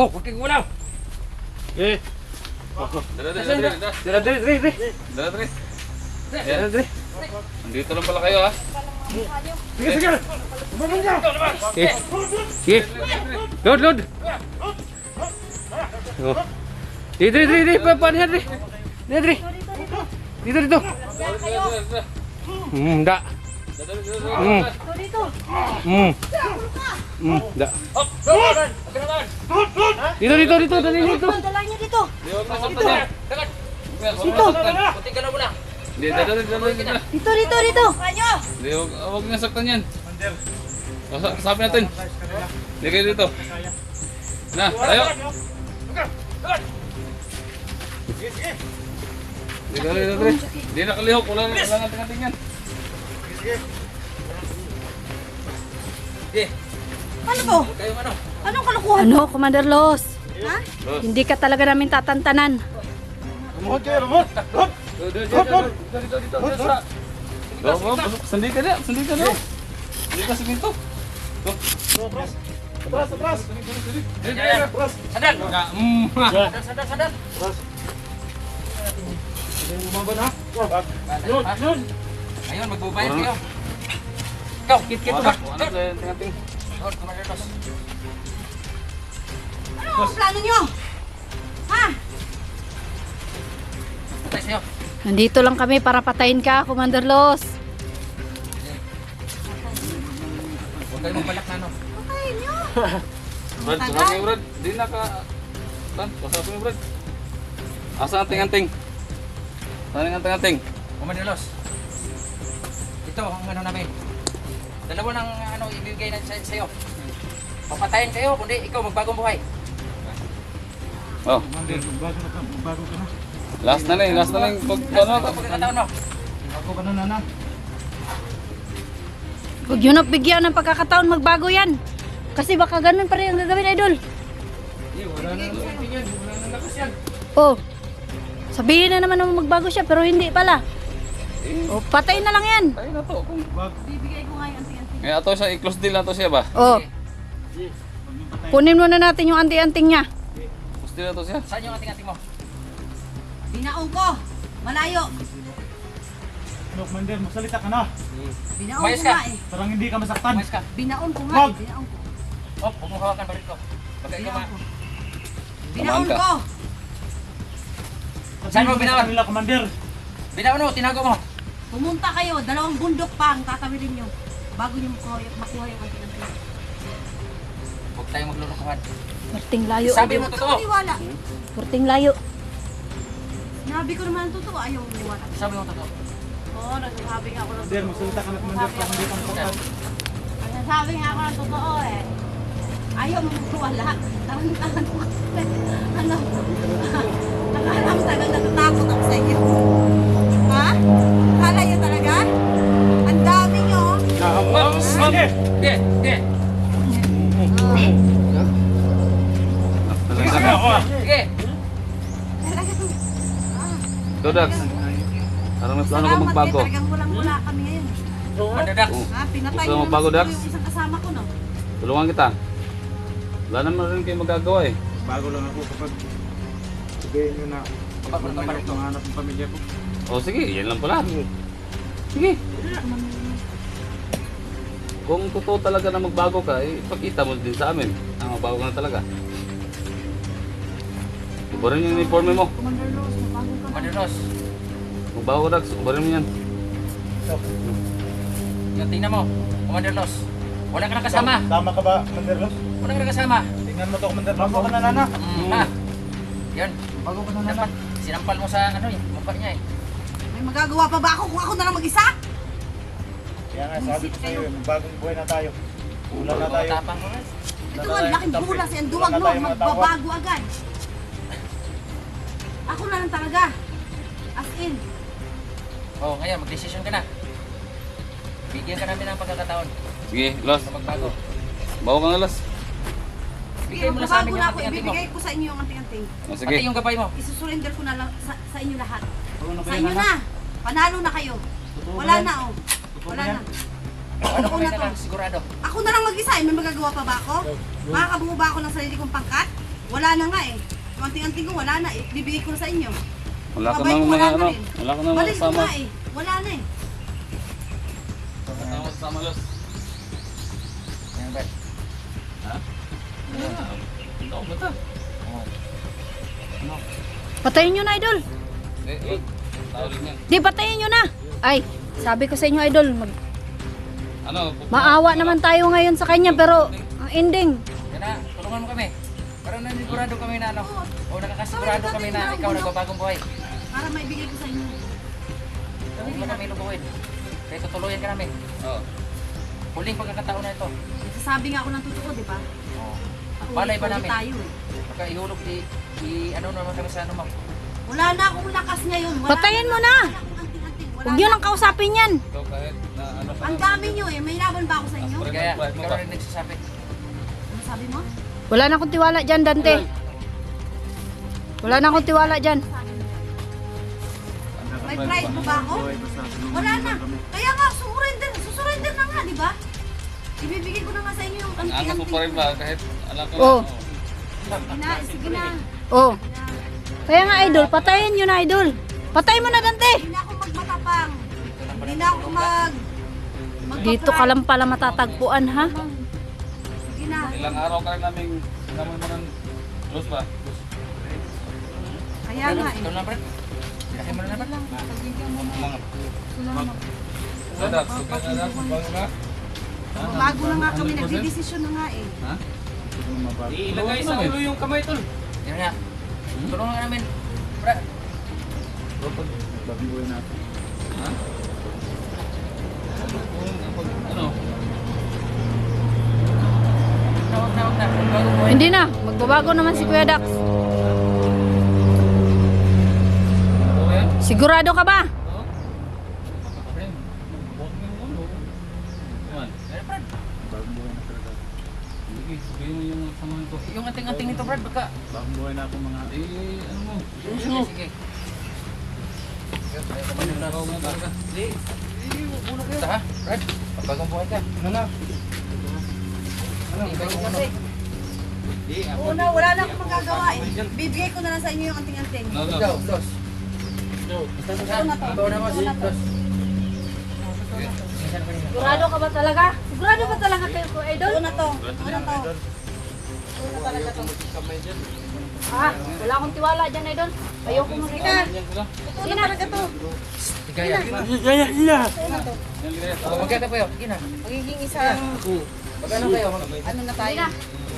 Ho, kuting mo lang. Eh, Dala, dala, dala, dala. dala, dala, dala, dala. Dala, dala. Dala, dala. Andito lang pala kayo ha. Sige, sige. Sige. Sige. Load, load. Oh. Dito, dito, dito, paano yan, dito. Dito, dito. Dito, dito. Hmm, da. Hmm. Hmm. Hmm, da. Dito, dito, dito, dito, dito. Dala niyo dito. Di, huwag nasaktan yan. Dito. Puti ka na muna. Di, dala, dala, dala, dala. Dito, dito, dito. Kanyo. Di, huwag, huwag niya saktan yan. Kasa- Kasabi natin. Di kayo dito. Na, tayo. Di, dala, dala, dala. Di nakalihok. Wala, wala natin yan. Ano po? Anong kalukuhan? Ano, Commander Los? Ha? Hindi ka talaga namin tatantanan. Dito, dito, dito, dito, dito, dito, dito, sa- Oh, oh, pasok. Sandi ka na, sandi ka na. Sandi ka sa pinto. Oh. Atras, atras. Sandi, sandi, sandi. Dito, dito, atras. Sadal. Ka- mm. Sadal, sadal, sadal. Ayun, magbubayad kayo. Ikaw, kit-kit ba? Wala, tingating. Lord, Commander Los. Ano ang plano niyo? Ha? Patay sa'yo. Nandito lang kami para patayin ka, Commander Los. Huwag kayo magbalak na ano. Patayin niyo. Brad, kasama yung Brad. Di na ka... Tan, kasama yung Brad. Asa ang tingating? Saan ang tingating? Commander Los. Ito ang ano namin. Dalawa ng ano ibibigay na sa sa'yo. Papatayin kayo, kundi ikaw magbagong buhay. Oh. Last na lang, last na lang. Pag, ano, pagkakataon mo. Huwag yun bigyan ng pagkakataon magbago yan. Kasi baka ganun pa rin ang gagawin, Idol. Oh, sabihin na naman na magbago siya, pero hindi pala. Oh, patayin na lang yan. tayo na to. Kung- Bibigay ko nga yung anting-anting. Ngayon ato siya, i-close deal na to siya ba? Oh, kunin muna natin yung anti-anting niya. Close deal na to siya. Saan yung ating-ating mo? Binaon ko. Malayo. Look, Mander, magsalita ka na. Binaon Mayos ko ka. nga eh. Parang hindi ka masaktan. Umayos ka. Binaon ko nga Wag. eh. Binaon ko. Oh, huwag mong hawakan barit ko. Baka ikaw ma... Binaon ko. Binaon ka. ko. Saan mo sa kanila, Commander. Binawan mo, tinago mo. Pumunta kayo. Dalawang bundok pa ang tatawilin niyo. Bago niyo makuha, makuha yung anting-anting. Huwag tayong maglulukuhan. Porting layo, Sabi mo totoo. Maniwala. Porting layo. Sinabi ko naman ang totoo. Ayaw maniwala. Sabi mo totoo. Oo, nagsasabi nga ako ng Commander, magsalita ka na. Parang hindi ka masaktan. Nagsasabi nga ako ng totoo eh. Ayaw mo maniwala. Tarang-tarang ko. Ano? Nakaharap talagang natatakot ako sa iyo. Ha? Plano ko magbago. eh. Talagang walang-wala kami ngayon. Commander Dax. Ha? Pinatay Gusto mo magbago, naman Dax? yung isang kasama ko, no? Tulungan kita. Wala naman rin kayo magagawa eh. Bago lang ako kapag sabihin nyo na Kapag Huwag ito. mangarap ng pamilya ko. O sige, yan lang pala. Sige. Kung totoo talaga na magbago ka, eh, ipakita mo din sa amin. Ah, magbago ka na talaga. Ubarin yung uniforme mo. Commander Rose, mabago ka. Commander Los. Magbago ka, Dax. Ubarin mo yan. Yung tingnan mo. Commander Los. Wala ka na kasama. Tama ka ba, Commander Los? Wala ka na kasama. Tingnan mo to, Commander Los. Bago ka na, Nana. Mm, ha? Yan. Bago ka na, Nana. Sinampal mo sa ano eh. Mukha niya eh. May magagawa pa ba ako kung ako na lang mag-isa? Kaya nga, sabi ko sa'yo, eh, bagong buhay na tayo. Ulan na tayo. Tapang mo rin. Ito nga, laking bulas yan. Duwag mo, magbabago agad. Ako na lang talaga. As in. Oh, ngayon, mag-decision ka na. Bigyan ka namin ng pagkakataon Sige, Los. na magbago. Bago ka nga, Los. Bigay mo na sa amin yung ako. Ibibigay ko sa inyo yung anting-anting. O, Pati sige. yung gabay mo. Isusurrender ko na lang sa, sa inyo lahat. Ano Sa inyo Nana? na. Panalo na kayo. Totoo Wala yan? na oh. Totoo Wala ba yan? na. Ano Ako kami na to. lang sigurado. Ako na lang mag-isa. eh. May magagawa pa ba ako? Makakabuo ba ako ng sarili kong pangkat? Wala na nga eh. Anting-anting ko, wala na eh. Bibigay ko na sa inyo. Wala ka nang mga wala na ano. Wala ka nang mga ko kasama. nga eh. Wala na eh. Kasama kasama los. Yan, Brad. Ha? Ito, bata. Oo. Patayin nyo na, idol. Eh, eh. Di, patayin nyo na. Ay, sabi ko sa inyo, idol, mag Ano? maawa naman tayo ngayon sa kanya, pero ang ending, Yan na, tulungan mo kami. Para nanigurado kami na ano. O nakakasigurado kami na ikaw nagbabagong buhay. Para maibigay ko sa inyo. Huwag mo kami lubuhin. Kaya tutuluyan ka namin. Oo. Huling pagkakataon na ito. Nagsasabi nga ako ng totoo, di ba? Oo. Balay ba namin? tayo eh. Baka ihulog di, i, ano naman kami sa ano ma'am. Wala na akong lakas ngayon. Wala Patayin mo na. Huwag nyo na. lang kausapin yan. Ikaw kahit na ano ka. Ang dami nyo eh. May laban ba ako sa inyo? Kaya, ikaw rin nagsasabi. Ano sabi mo? Wala na akong tiwala dyan, Dante. Wala na akong tiwala dyan. Pride mo ba ako? Wala na. Kaya nga, surrender. Susurrender na nga, di ba? Ibibigay ko na nga sa inyo yung Ang angas mo pa rin ba? Kahit alam ko Oo. na. Sige na, sige na. Oh. Kaya nga, idol, patayin nyo na, idol. Patayin mo na, Dante. Hindi na ako magmatapang. Hindi na ako mag... Dito ka lang pala matatagpuan, ha? Sige na. Ilang araw ka rin namin naman mo ng los ba? Kaya nga eh. Bilaki mo na Brad. Mga. Dadak, suka na bago na. Bago na nga kami, nagdidesisyon na nga eh. Ha? Ilagay sa ulo yung kamay tol. Yan nga. Tulungan ka namin. Brad. Bagong buhay natin. Ha? Ano? Hindi na. Magbabago naman si Kuya Dax. Na talaga. Sige, sabihin mo yung samahan ko. Yung ating-ating nito Brad, baka. Bagong buhay na ako mga... Eh, ano mo? Sige, sige. Ha, Brad. Bagong buhay ka. Ano na? Ibay mo kasi. Una, wala na akong magagawa eh. Bibigay ko na lang sa inyo yung anting-anting. No, no. Ikaw, Sigurado ka ba talaga? Sigurado ba talaga kayo, Kuya Idol? Ito na to. Ano to? Ha? Wala akong tiwala dyan, Idol. Ayoko mo rin. Yan sila. Ito na talaga to. Gaya, gaya! Gaya. Magkata kayo, gina. Magiging isang, Magkano kayo? ano na tayo?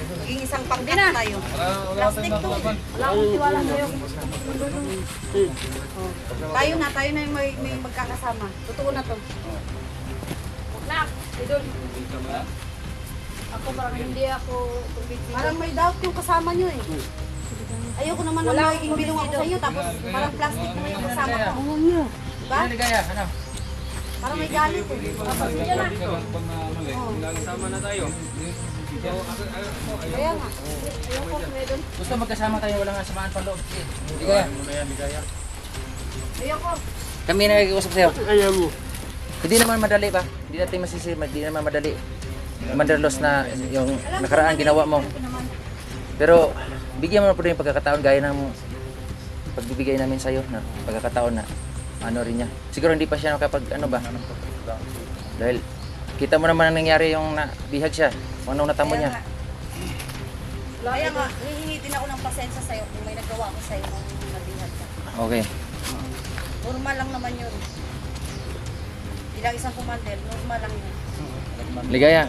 Magiging isang pangkat tayo. Tayong nakalaban. Wala akong tiwala sa'yo. Tayo na, tayo na yung may, may magkakasama. Totoo na to. Nak, Idol. Ako parang hindi ako convinced. Parang may doubt yung kasama nyo eh. Ayoko naman na magiging bilong ako sa inyo, tapos parang plastic naman yung kasama ko. Diba? Ano ligaya? Ano? Parang may galit eh. Na. Pag na. Sama na tayo. Kaya nga. Ayoko, Kuya Idol. Gusto magkasama tayo, wala nga samaan pa loob. Ano na yan, ligaya? Ayoko. Kami na nag-iusap sa'yo. Ayaw mo. Hindi naman madali ba? Hindi natin masisi, hindi naman madali. Mandalos na yung nakaraan ginawa mo. Pero bigyan mo na po rin yung pagkakataon gaya ng pagbibigay namin sa'yo na pagkakataon na ano rin niya. Siguro hindi pa siya nakapag ano ba? Dahil kita mo naman ang nangyari yung nabihag siya. Kung anong natamo niya. Kaya nga, hihingi din ako ng pasensya sa'yo kung may nagawa ko sa'yo nung nabihan ka. Okay. Normal lang naman yun. Bilang isang commander, normal lang yun. Ligaya.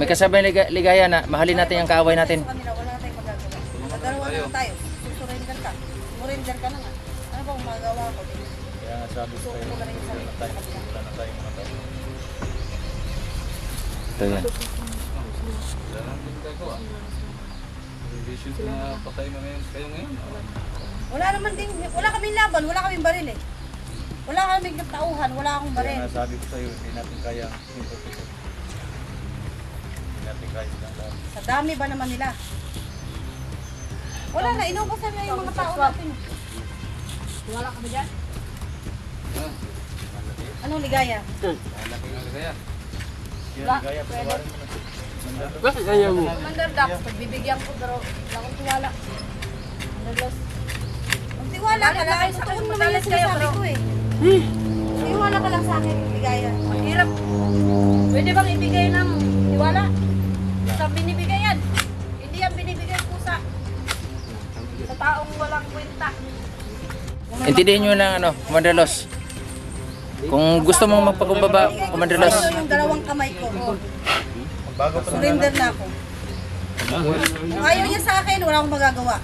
May kasabay liga, ligaya na mahalin natin ang kaaway natin. Sa kanila, wala na tayong magagawa. Magdalawa na lang tayo. Susurrender ka. Surrender ka na nga. Ano bang magagawa ko? Kaya nga sabi ko na wala na tayong. Ito yan. Wala lang din gagawa. Revision na patay na ngayon. Kayo ngayon. Wala naman din, wala kaming laban, wala kaming baril eh. Wala kaming tauhan, wala akong Kaya baril. nga sabi ko sa'yo, hindi natin kaya. Hindi natin kaya silang lahat. Sa dami ba naman nila? Wala na, inubusan na yung mga tao natin. Wala ka ba dyan? Anong ligaya? Malaki nga kaya. Kaya ligaya, patawarin mo na. Bakit ayaw mo? Commander Dax, pagbibigyan ko pero wala akong tiwala. Commander Los. Magtiwala ka lang. Totoo naman yung sinasabi ko eh. Tiwala ka lang sa akin, Ligaya. Mahirap. Pwede bang ibigay ng tiwala? Sa binibigay yan. Hindi yan binibigay pusa. Sa taong walang kwenta. Intindihin nyo lang ano, Commander Los. Kung gusto mong magpakumbaba, Commander Los. Ito yung dalawang kamay ko. Oh. Bago pa lang. Surrender na ako. Kung ayaw niya sa akin, wala akong magagawa.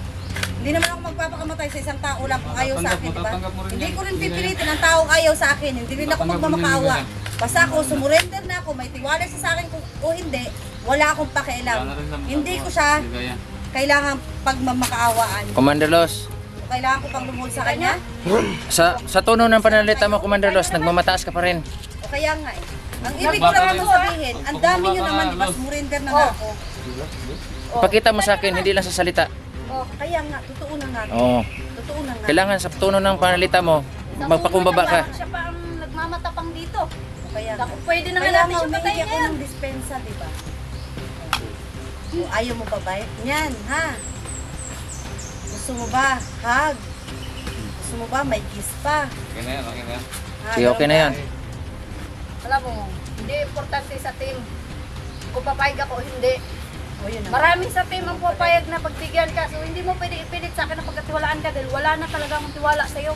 Hindi naman ako magpapakamatay sa isang tao lang kung ayaw sa akin, di ba? Hindi ko rin pipilitin ang taong ayaw sa akin. Hindi rin ako magmamakaawa. Basta ako, sumurrender na ako, may tiwala siya sa akin kung o hindi, wala akong pakialam. Hindi ko siya Ligaya. kailangan pagmamakaawaan. Commander Los. Kailangan ko pang lumuhod sa kanya. Sa sa tono ng pananalita mo, Commander Los, nagmamataas ka pa rin. O kaya nga eh. Ang ibig ko lang sabihin, ang dami nyo naman, di ba, sumurrender na nga ako. Pakita mo sa akin, hindi lang sa salita. Oh, kaya nga, totoo na nga. Oo. Totoo na nga. Kailangan sa tono ng pananalita mo, magpakumbaba ka. Siya pa ang nagmamatapang dito. Kaya Naku, pwede na nga Kaya natin nga, siya patayin ngayon. ng dispensa, di ba? O, ayaw mo ba ba? Yan, ha? Gusto mo ba? Hug. Gusto mo ba? May kiss pa. Okay na yan, okay na yan. Sige, okay na yan. Alam mo, hindi importante sa team. Kung papayag ako, hindi. O, yun na. Maraming sa team ang papayag na pagbigyan ka. So, hindi mo pwede ipilit sa akin na pagkatiwalaan ka dahil wala na talaga akong tiwala sa'yo.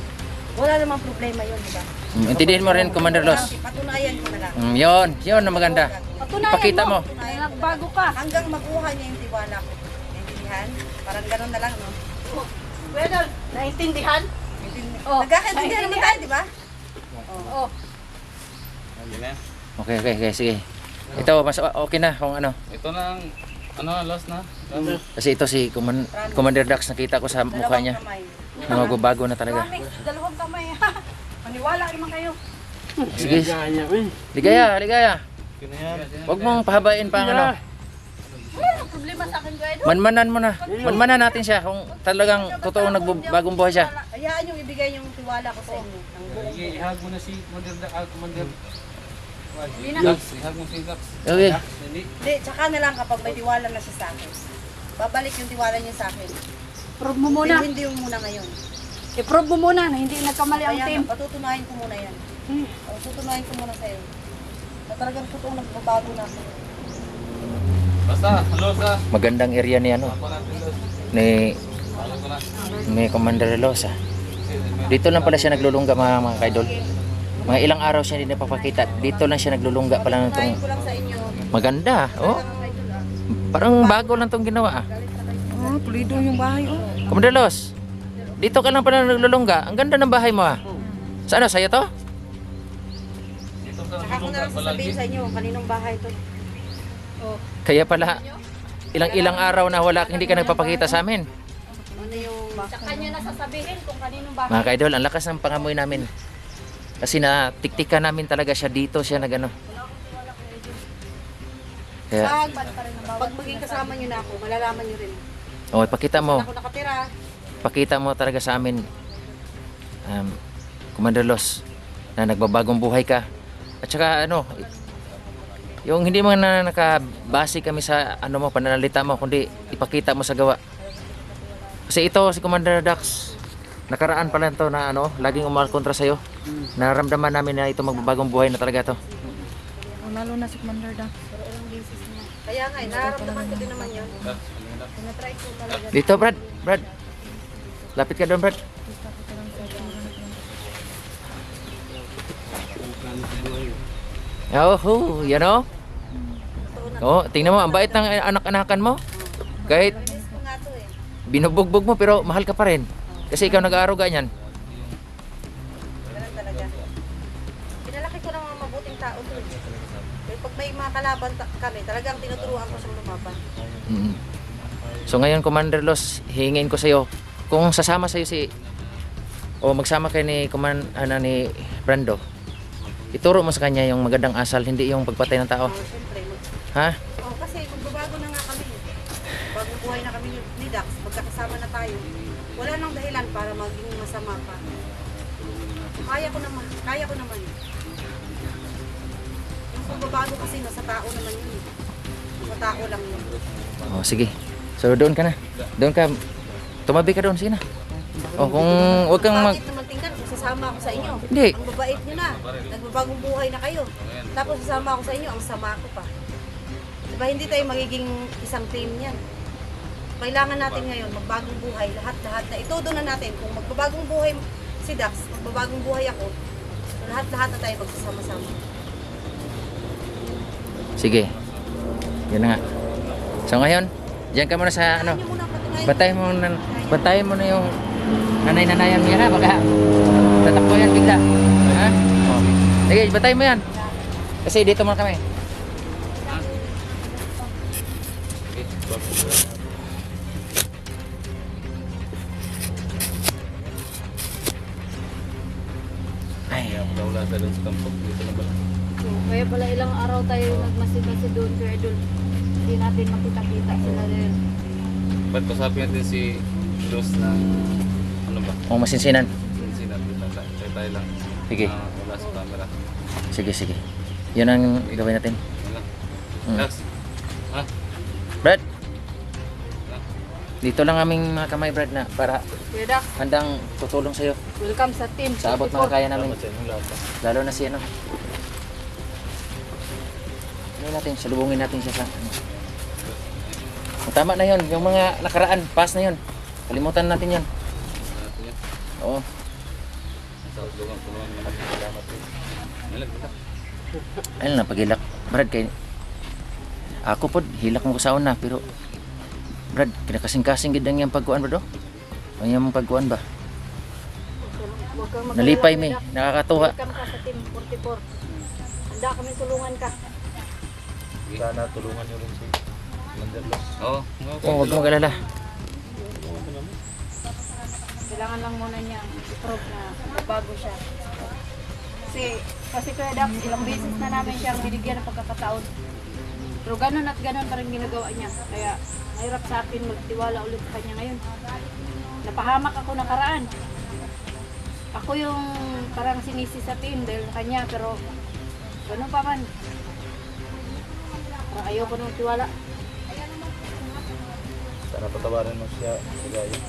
Wala namang problema yun, di ba? Mm, Intindihin mo rin, Commander Los. Patunayan ko na lang. Mm, yun, yun ang maganda. Patunayan Ipakita mo. Kaya nagbago ka. Hanggang makuha niya yung tiwala ko. Naintindihan? Parang ganun na lang, no? Well, naintindihan? Oh, Nagkakaintindihan naman tayo, di ba? Oh, Okay na yan. Okay, okay, okay, sige. Ito, mas okay na kung ano. Ito na ang, ano, last na. Kasi ito si Command- Commander Dax, nakita ko sa mukha Dalawang niya kamay. na magbabago na talaga. Dalawang kamay. Maniwala naman kayo. Sige. Ligaya, ligaya. Huwag mong pahabain pa ang ano. Problema sa akin, Guedo. Manmanan mo na. Manmanan natin siya kung talagang totoong nagbagong buhay siya. Hayaan yung ibigay yung tiwala ko sa inyo. Ihag mo na si Commander ah, Commander. Dax, ihag mo si Dax. Okay. Hindi. Tsaka na lang kapag may tiwala na siya sa akin. Babalik yung tiwala niya sa akin. Prove mo muna. Hindi, hindi yung muna ngayon. I-prove mo muna na hindi nagkamali ang team. patutunayan ko muna yan. O, tutunayan ko muna sa'yo. Na talagang totoong nagbabago na ako. Basta, halos ah. Magandang area ni ano, ni ni Commander Losa. Dito lang pala siya naglulungga mga mga kaidol. Mga ilang araw siya hindi napapakita. Dito lang siya naglulungga pala ng tong sa maganda. Oh, parang bago lang tong ginawa. ah. Oh, pulido yung bahay, oh. Commander Los, dito ka lang pala naglulungga. Ang ganda ng bahay mo ah. Sa ano, sa'yo to? Dito ka Tsaka ko na lang sasabihin sa inyo, kaninong bahay to. Kaya pala, ilang-ilang araw na wala, hindi ka nagpapakita sa amin. Ano yung... Sa kanya na sasabihin kung kaninong bahay. Mga kaidol, ang lakas ng pangamoy namin. Kasi na tiktika namin talaga siya dito, siya nagano. Kaya, Pag, pag maging kasama nyo na ako, malalaman nyo rin. oh, pakita mo. Ako nakatira. Pakita mo talaga sa amin, um, Commander Los, na nagbabagong buhay ka. At saka ano, yung hindi mo na nakabase kami sa ano mo, pananalita mo, kundi ipakita mo sa gawa. Kasi ito si Commander Dax, nakaraan pala to na ano, laging umalkontra sa'yo. Nararamdaman namin na ito magbabagong buhay na talaga to. Lalo na si Commander da. Kaya nga, eh, nararamdaman ko din naman yun. Dax, ano Dax? Tinatry ko talaga. Dito Brad, Brad. Lapit ka doon Brad. Oh, yan o. Oh, tingnan mo, ang bait ng anak-anakan mo. Kahit binubugbog mo pero mahal ka pa rin. Kasi ikaw nag-aaruga niyan. Ganun talaga. Pinalaki ko ng mga mabuting tao to eh. Kaya pag may mga kalaban ta- kami, talagang tinuturuan ko siyang lumaban. Mm. So ngayon, Commander Los, hingin ko sa'yo, kung sasama sa'yo si, o magsama kayo ni, Command, ano, ni Brando, ituro mo sa kanya yung magandang asal, hindi yung pagpatay ng tao. Oh, Ha? Oh, kasi magbabago na nga kami. Bagong buhay na kami ni- Dax, magkakasama na tayo. Wala nang dahilan para maging masama pa. Kaya ko naman, kaya ko naman. Yung pagbabago kasi nasa tao naman yun. eh. Matako lang yun. Oh, sige. So doon ka na. Doon ka. Tumabi ka doon, sige na. Oh, kung huwag kang mag... Bakit naman tingnan kung sasama ako sa inyo? Hindi. Ang babait nyo na. Nagbabagong buhay na kayo. Tapos sasama ako sa inyo, ang sama ko pa. Diba hindi tayo magiging isang team yan. Kailangan natin ngayon magbagong buhay, lahat-lahat na itodo na natin. Kung magbabagong buhay si Dax, magbabagong buhay ako, lahat-lahat na tayo magsasama-sama. Sige. Yun na nga. So ngayon, diyan ka muna sa ano. Ano? Batay mo na, batay mo na yung nanay-nanayan mo yan ha. Baka tatakbo yan bigla. Ha? Oh. Sige, batay mo yan. Kasi dito muna kami. Ay, Kaya wala tayo doon sa kampo. Dito na ba? So, kaya pala ilang araw tayo nagmasid-masid doon kaya doon. Hindi natin makita-kita sila din. Ba't kasapin natin si Dos na ano ba? oh, masinsinan. Tayo lang. Sige. Ah, wala sa camera. Sige, sige. Yun ang gawin natin. Wala. Mm. Dax. Ha? Brad, dito lang aming mga kamay, Brad, na para Kuya Dax, handang tutulong sa'yo. welcome sa team. Sa abot mga kaya namin. Salamat sa inyo lahat. Lalo na si ano. Ano natin, salubungin natin siya sa ano. Oh, tama na yun, yung mga nakaraan, pass na yun. Kalimutan natin. Natin yan. Oo. Ayun lang, pagilak. Brad, kay... Ako po, hilak mo ko sa una, pero... Brad, kinakasing-kasing gid ang pagkuan, bro. Ang iyang pagkuan ba? Nalipay mi, nakakatuwa. Welcome ka sa team 44. Handa kami tulungan ka. Sana tulungan nyo rin si Manderlos. Oo. Oo, huwag mong galala. Kailangan lang muna niya i-prove na bago siya. Kasi, kasi Kuya Dax, ilang beses na namin siyang binigyan ng pagkakataon. Pero ganun at ganun pa rin ginagawa niya. Kaya, mahirap sa akin magtiwala ulit sa kanya ngayon. Napahamak ako nakaraan. Ako yung parang sinisi sa team dahil sa kanya, pero ganun pa man. Parang ayoko nang tiwala. Sana patawarin mo siya. Kagaya.